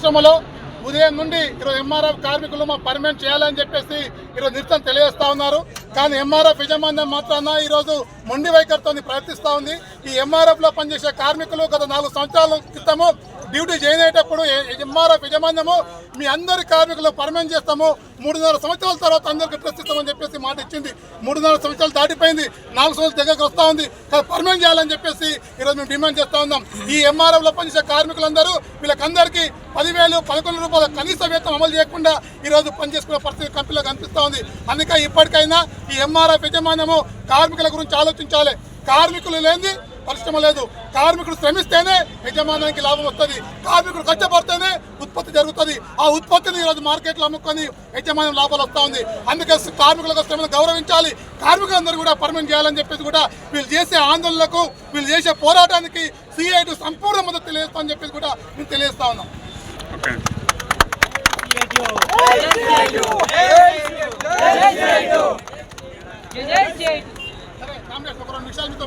పరిశ్రమలో ఉదయం నుండి ఈరోజు ఎంఆర్ఎఫ్ కార్మికులు మా పర్మనెంట్ చేయాలని చెప్పేసి ఈరోజు నిరసన తెలియజేస్తా ఉన్నారు. కానీ ఎంఆర్ఎఫ్ యజమాన్యం మాత్రాన ఈరోజు మొండి వైఖరితో ప్రయత్నిస్తూ ఉంది. ఈ ఎంఆర్ఎఫ్లో పనిచేసే కార్మికులు గత నాలుగు సంవత్సరాల క్రితము డ్యూటీ చేయనేటప్పుడు అయ్యేటప్పుడు ఎంఆర్ఎఫ్ యజమాన్యము మీ అందరి కార్మికులు పర్మనెంట్ చేస్తాము. మూడున్నర సంవత్సరాల తర్వాత అందరికి ప్రస్తుతం ఇస్తామని చెప్పేసి మాట ఇచ్చింది. మూడున్నర సంవత్సరాలు దాటిపోయింది. నాలుగు సంవత్సరాలు దగ్గరకు వస్తూ ఉంది. పర్మనెంట్ చేయాలని చెప్పేసి ఈరోజు మేము డిమాండ్ చేస్తూ ఉన్నాం. ఈ ఎంఆర్ఎఫ్లో పనిచేసే కార్మికులందరూ వీళ్ళకందరికీ పదివేలు పదకొండు రూపాయల కనీస వేతనం అమలు చేయకుండా ఈరోజు పనిచేసుకునే పరిస్థితి కంపెనీలో కనిపిస్తూ ఉంది. అందుకే ఇప్పటికైనా ఈ ఎంఆర్ఎఫ్ యజమాన్యము కార్మికుల గురించి ఆలోచించాలి. కార్మికులు లేని పరిశ్రమ లేదు. కార్మికుడు శ్రమిస్తేనే యజమానానికి లాభం వస్తుంది. కార్మికుడు కష్టపడితేనే ఉత్పత్తి జరుగుతుంది. ఆ ఉత్పత్తిని ఈరోజు మార్కెట్లో అమ్ముకొని యజమానం లాభాలు వస్తూ ఉంది. అందుకే కార్మికులకు శ్రమను గౌరవించాలి. కార్మికులందరూ కూడా పర్మనెంట్ చేయాలని చెప్పేసి కూడా వీళ్ళు చేసే ఆందోళనలకు వీళ్ళు చేసే పోరాటానికి సిఐటి సంపూర్ణ మద్దతు తెలియజేస్తామని చెప్పేసి కూడా మేము తెలియజేస్తా ఉన్నాం. నిమిషాలు మీతో